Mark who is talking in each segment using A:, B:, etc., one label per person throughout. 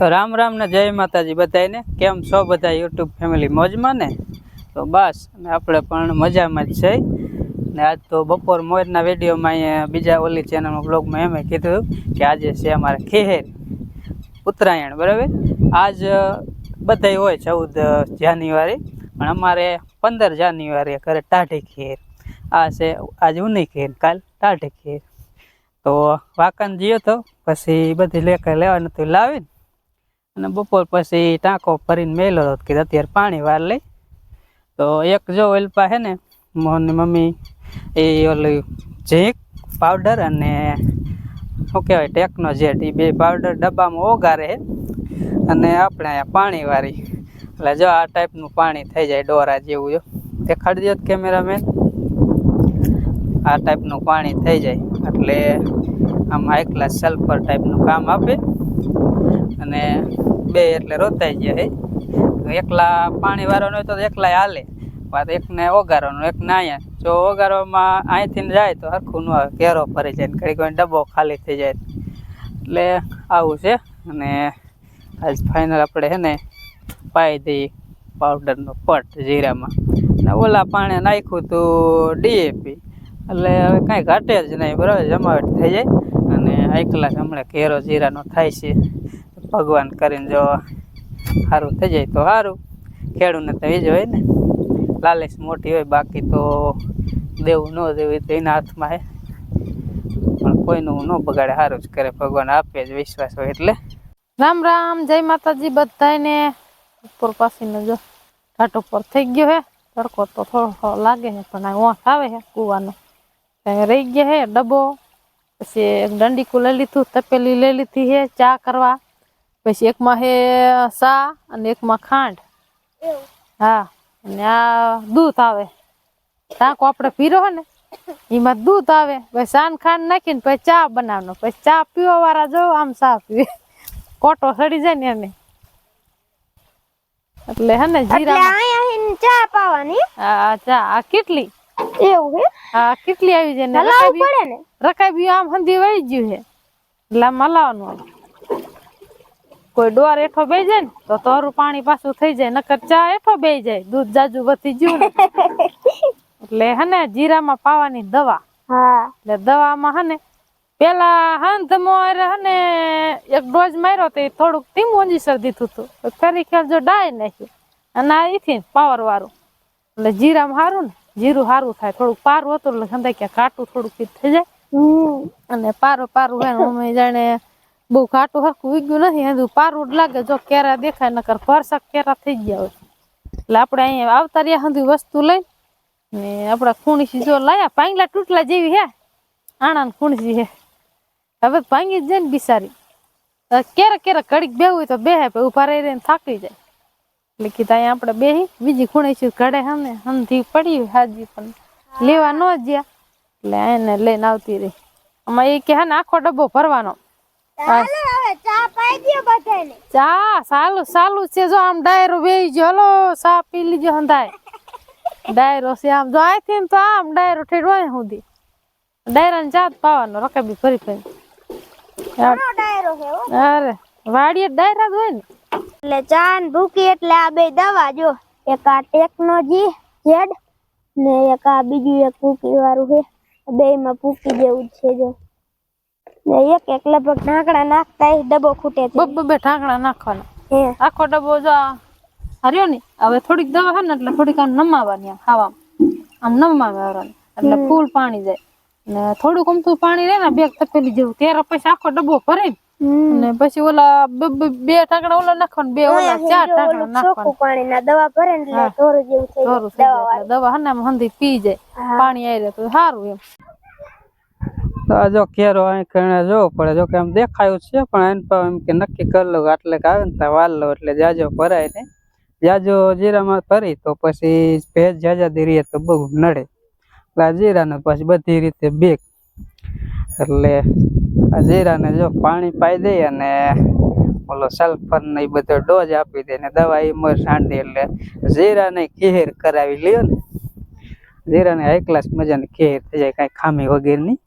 A: તો રામ રામ ને જય માતાજી બધાને કેમ છો બધા યુટ્યુબ ફેમિલી મોજમાં ને? તો બસ, અને આપણે પણ મજામાં જ છે. ને આજ તો બપોર મોરના વિડીયોમાં અહીંયા બીજા ઓલી ચેનલમાં બ્લોગમાં એમ કીધું કે આજે છે અમારે ખેર ઉત્તરાયણ, બરાબર? આજ બધાય હોય ચૌદ જાન્યુઆરી, પણ અમારે પંદર જાન્યુઆરી ઘરે ટાઢી ખેર. આ છે, આજ ઉની ખેર, કાલ ટાઢી ખેર. તો વાકન જીયો તો, પછી બધી લેકર લેવાનું હતું લાવીને અને બપોર પછી ટાંકો ભરીને મેલો હતો કે અત્યારે પાણી વાર લઈ. તો એક જો ઓલપા હે ને, મોહનની મમ્મી, એ ઓલું ઝીંક પાવડર અને શું કહેવાય ટેકનો જેટ એ બે પાવડર ડબ્બામાં ઓગારે અને આપણે અહીંયા પાણી વારી. એટલે જો આ ટાઈપનું પાણી થઈ જાય ડોરા જેવું જો. દેખાડી દો કેમેરામેન આ ટાઈપનું પાણી થઈ જાય. એટલે આમ હાઈ ક્લાસ સલ્ફર ટાઈપનું કામ આપે. અને બે એટલે રોતાઈ ગયા હે. એકલા પાણી વાળવાનું હોય તો એકલા હાલે. વાત એકને ઓગારવાનું, એકને અહીંયા જો ઓગારવામાં અહીંથી જાય તો હરખું ન આવે, ઘેરો ફરી જાય ને ઘડી કોઈ ડબ્બો ખાલી થઈ જાય. એટલે આવું છે. અને આજ ફાઇનલ આપણે હે ને પાઈ દઈએ પાવડરનો પટ જીરામાં. અને ઓલા પાણી નાખ્યું તું ડીએપી એટલે હવે કાંઈ ઘાટે જ નહીં, બરાબર, જમાવટ થઈ જાય. અને એકલા હમણાં ઘેરો જીરાનો થાય છે. ભગવાન કરીને જો સારું થઈ જાય તો સારું ખેડૂને તો એ જ હોય ને. લાલચ મોટી હોય, બાકી તો દેવું ન દેવું તો એના હાથમાં હે. પણ કોઈનું ન બગાડે સારું જ કરે. ભગવાન આપે જ વિશ્વાસ હોય એટલે.
B: રામ રામ, જય માતાજી બધાને ઉપર પાસીને જો, ઘાટ ઉપર થઈ ગયો હે. તડકો તો થોડો થોડો લાગે છે પણ આ ઓંઠ આવે છે કૂવાનો. રહી ગયા હે ડબ્બો. પછી એક દંડીકું લઈ લીધું, તપેલી લઈ લીધી હે, ચા કરવા. પછી એકમાં હે સા અને એકમાં ખાંડ. હા અને આ દૂધ આવે. ટાંકો આપણે પીરો હે ને એમાં દૂધ આવે. પછી સાન ખાંડ નાખીને પછી ચા બનાવવાનો. પછી ચા પીવા વાળા જો આમ ચા પીવે. કોટો સડી જાય ને એને. એટલે હે ને જીરા
C: ચા પાવાની?
B: આ ચા. આ કેટલી?
C: એવું હે?
B: હા કેટલી આવી જાય ને રકાબી આમ હંધી વળી ગયું છે. એટલે આમ હલાવવાનું. કોઈ ડોર એઠો બે જાય ને તો તારું પાણી પાછું થઈ જાય નકર ચા એઠો બે જાય દૂધ જાજુ વધી ગયું એટલે હે ને જીરામાં પાવાની દવા. એટલે દવામાં હે ને પેલા હાંધમો મોર હને એક ડોઝ માર્યો તો થોડુંક ધીમું અંજીસર દીધું હતું. તો ફરી ખ્યાલ જો ડાય નાખ્યું. અને આ ઈથી પાવર વાળું. એટલે જીરામાં સારું ને જીરું સારું થાય થોડુંક પારું હતું એટલે સમજાય કે કાટું થોડુંક થઈ જાય. અને પારું પારું હોય અમે જાણે બહુ ઘાટું હરખું ઉગ્યું નથી. હજુ પારું લાગે. જો કેરા દેખાય, નકર ફરસક કેરા થઈ ગયા હોય. એટલે આપણે અહીંયા આવતા રહ્યા સુધી વસ્તુ લઈ ને આપણા ખૂણીસી જો લાયા, પાંગલા તૂટલા જેવી હે. આણા ને ખૂણીસી હે. હવે ભાંગી જાય ને બિસારી. ક્યારેક ક્યારેક ઘડીક બે હોય તો બેહે પછી ઊભા રહી રહીને થાકી જાય. એટલે કીધા અહીંયા આપણે બેહી. બીજી ખૂણીસી ઘડે હમે હમથી પડી હાજી પણ લેવા ન જ્યા. એટલે એને લઈને આવતી રહી. આમાં એ કે હે ને, આખો ડબ્બો ભરવાનો.
C: ચા
B: સાલું સાલું છે જો આમ ડાયરો બેહી ગયો. હલો ચા પી લીજો હંધાય. ડાયરો છે આમ જો તો ડાયરો ઠેડો સુધી ડાયરા ને ચા પાવાનો રકાબી ફરી અરે વાડીએ ડાયરા જ હોય ને.
C: એટલે ચા ને ભૂકી એટલે આ બે દવા જો. એક આ ટેકનોજી ને એક આ બીજું એક ભૂકી વાળું છે. બે માં ભૂકી જેવું છે જો. એક એક લગભગ ઢાંકણા નાખતા ડબ્બો ખૂટે
B: બબ બે ઢાંકણા નાખવાના. આખો ડબ્બો જો હર્યો ને હવે થોડીક દવા હે ને એટલે થોડીક આમ નમાવાની આમ નમાવે આમ નમાવાની એટલે ફૂલ પાણી જાય. ને થોડુંક અમથું પાણી રહે ને બેગ તપેલી જેવું. ત્યારે પછી આખો ડબ્બો ભરે ને પછી ઓલા બે- ટાંકણા ઓલા નાખવાના બે ઓલા ચાર ઢાંકણા
C: ચોખ્ખું પાણી ના દવા ભરે ને એટલે જેવું થઈ જાય
B: નાખવાનું દવા હને આમ હંધી પી જાય. પાણી આવી જાય તો સારું એમ.
A: જો કેરો અહીં કરીને જોવો પડે. જો કે આમ દેખાયું છે, પણ એને પણ એમ કે નક્કી કરી લઉં આટલે કે આવે ને ત્યાં વાલ લો એટલે જાજો ભરાય ને જાજો જીરામાં ભરી તો પછી ભેજ જાજા ધીરીએ તો બહુ નડે. એટલે આ જીરાને પછી બધી રીતે બેક એટલે આ જીરાને જો પાણી પાઈ દે અને ઓલો સલ્ફર ને એ બધો ડોઝ આપી દે ને દવા એ મર સાંડી એટલે જીરાને ખીર કરાવી લ્યો ને. જીરાને હાઈ ક્લાસ મજાની ઘેર થઈ જાય, કાંઈ ખામી વગેરેની.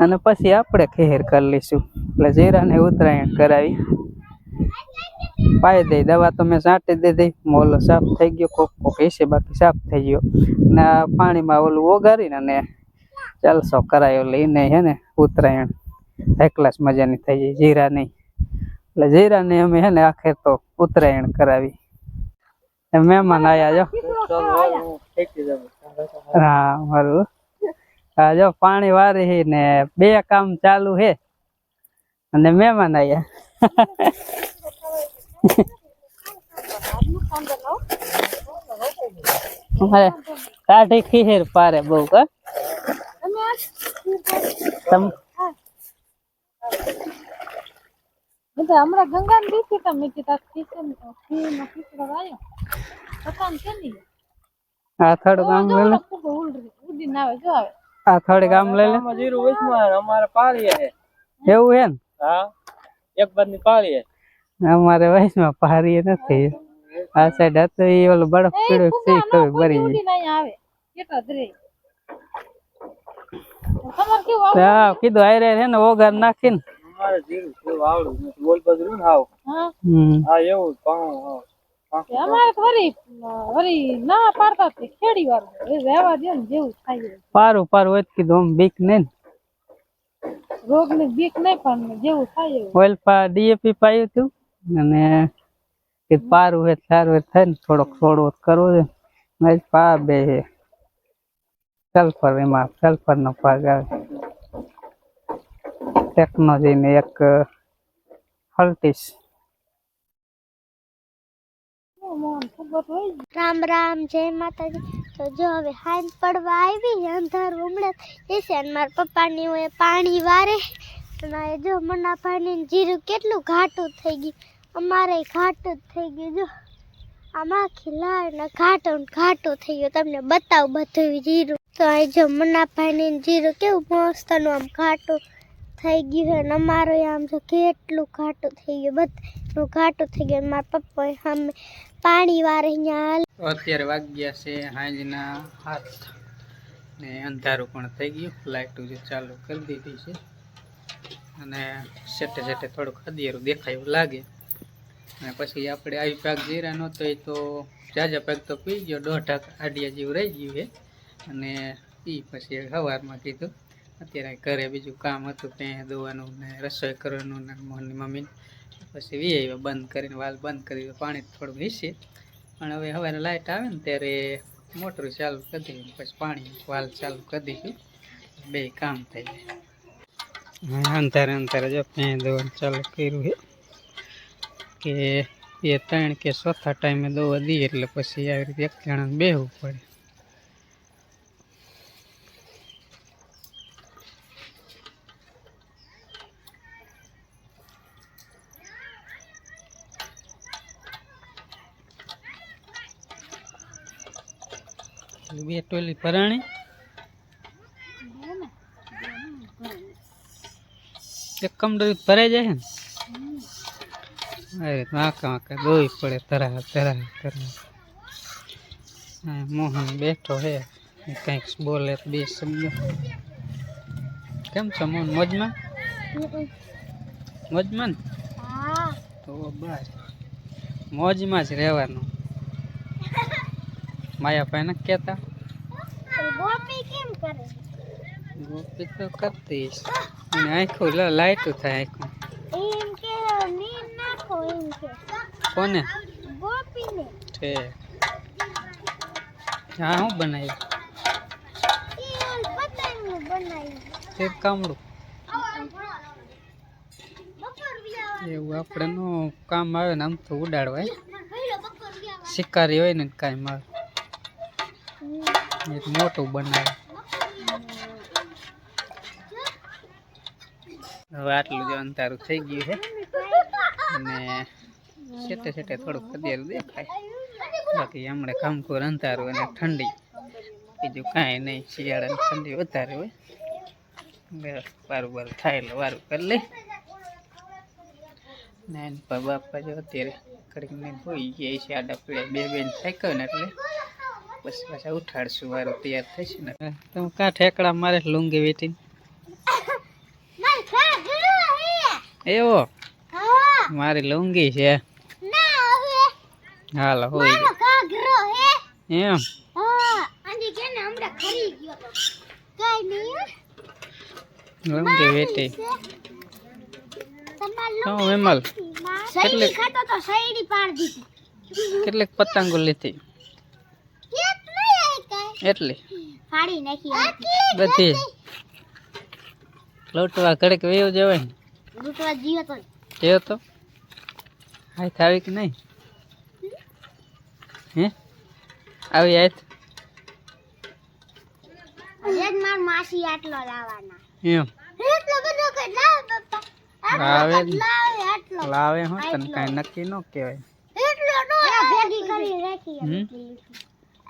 A: અને પછી આપણે ખેર કરી લઈશું. એટલે જીરાને ઉત્તરાયણ કરાવી. પાઈ દઈ દવા તો મેં છાંટી દીધી. મોલો સાફ થઈ ગયો કોક કોક હશે બાકી સાફ થઈ ગયો. ને પાણીમાં ઓલું ઓગારીને અને ચાલસો કરાયો લઈને હે ને ઉતરાયણ એકલાસ ક્લાસ મજાની થઈ જાય જીરા નહીં એટલે જીરાને અમે હે ને આખે તો ઉત્તરાયણ કરાવી. મહેમાન આયા જો. હા મારું જો પાણી વારી હે ને બે કામ ચાલુ હે. અને મહેમાન આયા. મારે કાઢી ખીહેર પારે બહુ કા તમ
B: હમણાં ગંગા ને દીધી કીધા ખીનો આવ્યો કેની
A: થોડુંક આમ લઈ
B: ઉડી ના આવે જો આવે.
A: આ થોડીક આમ લઈ લે.
D: જીરું વચમાં અમારે પાળી હે
A: એવું હે ને
D: હા. એક બાદની પાળી હે
A: અમારે વયસમાં પારી નથી. આ સાઈડ હતું એ ઓલું બરફ પીળું સી ખબર ભરી જાય
B: ઉડીને અહીંયા આવે. કેટલા દરે. તમારે કેવું આવે
A: હા કીધું આયરે હે ને ઓગાર નાખીને.
D: અમારે જીરું કેવું આવડું નથી. બોલ બાજુ ને હાવ.
B: હા.
A: હમ.
D: હા એવું જ પાણું હાવ
B: તે અમારે તો વરી વરી ના પાડતા તે ખેડી વાળું રહેવા દે ને જેવું થાય
A: પારું પારું હોય તો કીધું આમ બીક નહીં
B: રોગની બીક નહીં પણ જેવું થાય
A: ઓઇલ પા ડીએપી પાયું હતું અને કીધું પારું તો સારું થાય ને થોડોક થોડો કરવો છે. મેં પા બે છે. સલ્ફર એમાં સલ્ફર નો ભાગ આવે. ટેકનોલોજી ને એક હલ્ટીસ
C: રામ રામ, જય માતાજી. તો જો હવે હાઈન પડવા આવી, અંધારું હમણાં એ છે અને મારા પપ્પાની હોય પાણી વારે. અને જો મના પાણી જીરું કેટલું ઘાટું થઈ ગયું. અમારે ઘાટું જ થઈ ગયું, જો. આમાં આખી લાળ ને ઘાટું ઘાટું થઈ ગયું. તમને બતાવું બધું જીરું. તો અહીં જો મના પાણી જીરું કેવું મસ્તનું આમ ઘાટું થઈ ગયું અને અમારો આમ જો કેટલું ઘાટું થઈ ગયું. બધું ઘાટું થઈ ગયું. મારા પપ્પાએ સામે પાણી
A: અત્યારે વાગ્યા છે સાંજના હાથ. ને અંધારું પણ થઈ ગયું. લાઇટ જે ચાલુ કરી દીધી છે. અને સેટે સેટે થોડુંક અધિયારું દેખાય એવું લાગે. અને પછી આપણે આવી પાક જીરા નહોતો એ તો જાજા પાક તો પી ગયો. દોઢ આડિયા જેવું રહી ગયું છે. અને એ પછી સવારમાં કીધું અત્યારે ઘરે બીજું કામ હતું ત્યાં દોવાનું ને રસોઈ કરવાનું ને મોહનની મમ્મી પછી વી આવ્યા બંધ કરીને, વાલ બંધ કરી પાણી થોડુંક હિસે પણ હવે હવે લાઇટ આવે ને ત્યારે મોટર ચાલુ કરી દઈએ પછી પાણી વાલ ચાલુ કરી દઈશું બે કામ થઈ જાય. અંધારે અંધારે જો ત્યાં દોવાનું ચાલુ કર્યું છે. કે એ ત્રણ કે ચોથા ટાઈમે દોવા દઈએ એટલે પછી આવી રીતે એક જણાને બેહવું પડે. એટલે બે ટોલી ભરાણી. એક કમડોરી ભરાઈ જાય ને? અરે વાંકા વાંકા દોઈ પડે તરા તરા તરા મોહન બેઠો હે કંઈક બોલે બે શબ્દ. કેમ છો મોહન મોજમાં? મોજમાં ને? તો બસ. મોજમાં જ રહેવાનું. માયાભાઈ ને કહેતા
C: ગોપી કેમ કરે?
A: ગોપી તો કરતી. અને આખું લાઈટું થાય આખું.
C: એમ કે નીર નાખો એમ કે.
A: કોને?
C: ગોપીને.
A: છે. હા હું બનાવ્યું
C: બનાવ્યું
A: તે કામડું. એવું આપણે નો કામ આવે ને આમ તો ઉડાડવાય. શિકારી હોય ને કાંઈ આવે એક મોટું બનાવે. હવે આટલું જ અંધારું થઈ ગયું છે. અને સેટે છેટે થોડુંક અત્યારે દેખાય. બાકી હમણાં કામકોર અંધારું અને ઠંડી. બીજું કાંઈ નહીં, શિયાળાની ઠંડી વધારે હોય. વારું વારું થાય એટલે વારું કરી લે નાનપા બાપા જો અત્યારે કરીને હોઈ ગયા છે, આડા પીડા બે બેન થાક્યો ને એટલે પછી પાછા ઉઠાડશું વારો તૈયાર થશે ને. તમે કાં ઠેકડા મારે લુંગી વેટી એવો? મારી લુંગી છે. હાલો હોય
C: હે
A: એમ?
C: હા
A: લુંગી વીટી
C: તમાર
A: વિમલ?
C: દીધી.
A: કેટલીક પતંગો લીધી. એટલી.
C: ફાડી નાખી
A: બધી. લોટવા કડક વેવ જવાય ને.
C: લૂંટવા જીયો તો
A: જીયો તો. હાય થાવી કે નહીં? હે? આવી હાથ
C: એક માર માસી આટલો લાવવાના.
A: એમ.
C: એટલો બધો કઈ લાવ પપ્પા.
A: લાવે
C: આટલો. લાવે
A: હું તને કાંઈ નક્કી ન કહેવાય.
C: એટલો નો ભેગી કરી રાખી?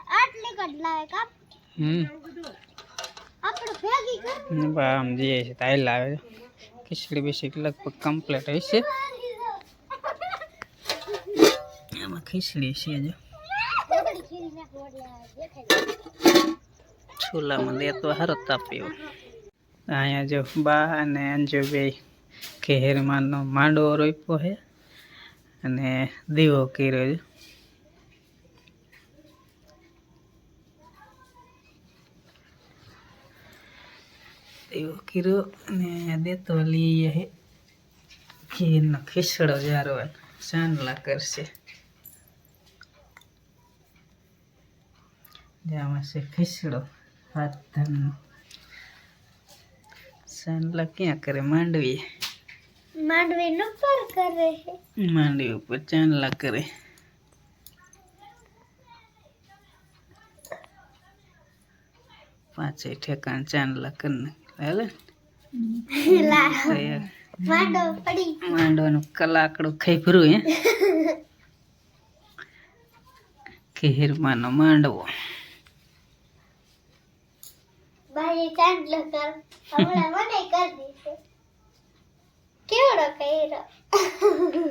C: આટલી કટ લાવે કાપ
A: હમ.
C: આપણે ભેગી કર.
A: ને બા આમ જઈએ છે તાઈ લાવે છે. ખીચડી બીસડી લગભગ કમ્પ્લીટ હશે એમાં ખીચડી છે જો. છોલામાં લેતો હારો તાપ્યો અહીંયા જો બા અને અંજુ બે ખેરમાંનો માંડવો રોપ્યો છે. અને દીવો કર્યો છે. દીવો કર્યો અને દેતો લઈએ છે ખીરનો ખીસડો જારો ચાંદલા કરશે. જેમાં છે ખીસડો હાથ ધનનો ચાંદલા ક્યાં કરે? માંડવી
C: માંડવી નો પર કરે
A: માંડવી ઉપર ચાંદલા કરે. પાંચે ઠેકાણ ચાંદલા કરીને હાલે?
C: માંડો પડી.
A: કલાકડું ખાઈ ભરું હે? ખીરમાંનો માંડવો.
C: બાઈ ચાંદલો કર. હમણાં મને કરી દીધો કેવડો કર્યો?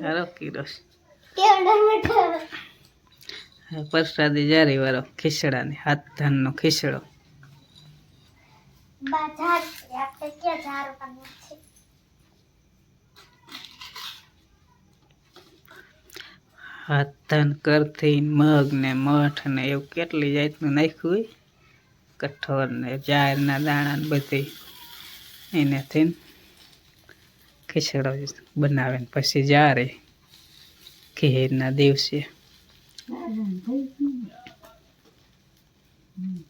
A: હારો કીધો
C: કેવડો મોટો?
A: હવે પ્રસાદી જારી વાળો ખીચડાની હાથ ધાનનો ખીચડો હાથ ધાન કરથી મગ ને મઠ ને એવું કેટલી જાતનું નાખ્યું હોય? કઠોળ ને જારના દાણા ને બધી. એનાથી ખીચડો બનાવે ને પછી જારે ખીરના દિવસે. જરે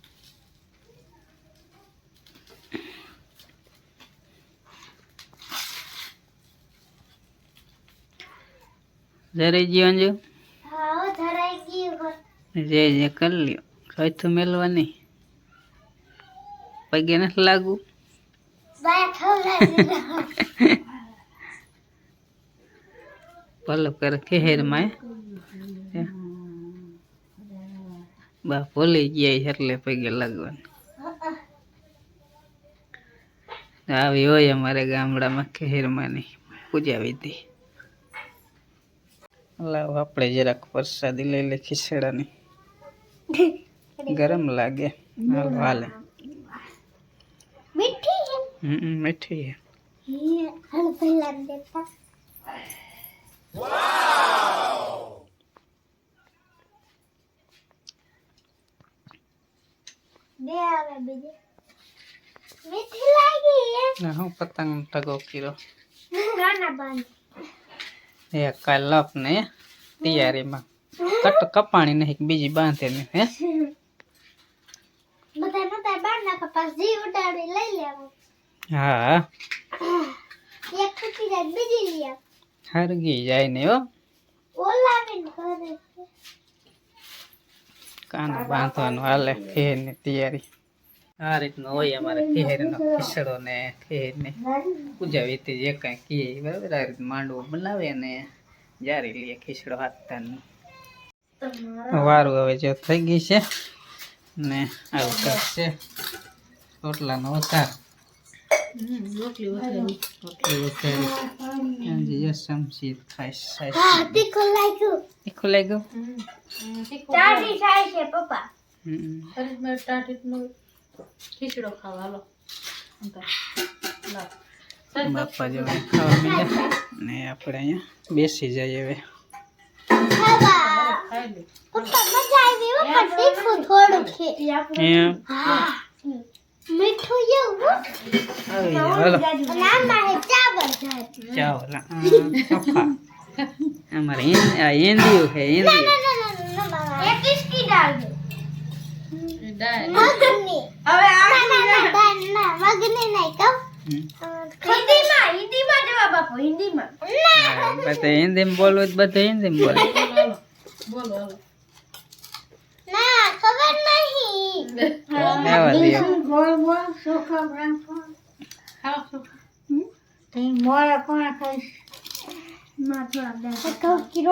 A: જીવન જો?
C: હા હો, ધરાઈ ગયું હોત.
A: જે જે કરી લ્યો. ચોથું મેલવાની પગે નથી લાગુ. ભલો કરે ખેરમાં બા ભૂલી ગયા એટલે પગે લાગવાનું. આવી હોય અમારે ગામડામાં ખેરમાંની પૂજા વિધિ. લાવ આપણે જરાક પ્રસાદી લઈ લે ખીચડાની. ગરમ લાગે. હાલ હાલે.
C: મીઠી છે?
A: હમ મીઠી
C: હે, મીઠી લાગી હે?
A: ને હું પતંગ ટગો કર્યો.
C: ના બાંધ.
A: એ કાલપ ને તૈયારીમાં. કટ કપાણી નહીં બીજી બાંધે ને હે હા હરગી જાય ને. કાનો બાંધવાનું હાલે ખેરની તૈયારી. આ રીતનો હોય અમારે ખેરનો ખીસડો ને ખેરની. પૂજા વિધિ જે કાંઈ કીએ બરાબર આ રીતે માંડવો બનાવે ને જારી લઈએ ખીસડો હાથતાનું વારું હવે જો થઈ ગઈ છે ને આવું કરશે. રોટલાનો વઘાર. ખુલાઈ વઘારી.
B: ખીચડો ખાવા હાલો.
A: બાપા જેવા ખાવા મળ્યા ને આપણે અહીંયા બેસી જઈએ હવે. અમારે હિન્દીયું છે હિન્દીયું
C: હવે આ ના ના મગની નહીં કહું.
A: હમ.
C: હિન્દીમાં હિન્દીમાં જવાબ આપો હિન્દીમાં.
A: બધે હિન્દીમાં બોલવું તો હિન્દીમાં બોલે.
B: બોલો
C: ના ખબર નહીં
B: ખાઓ છો
C: મોળા પણ ખાઈશ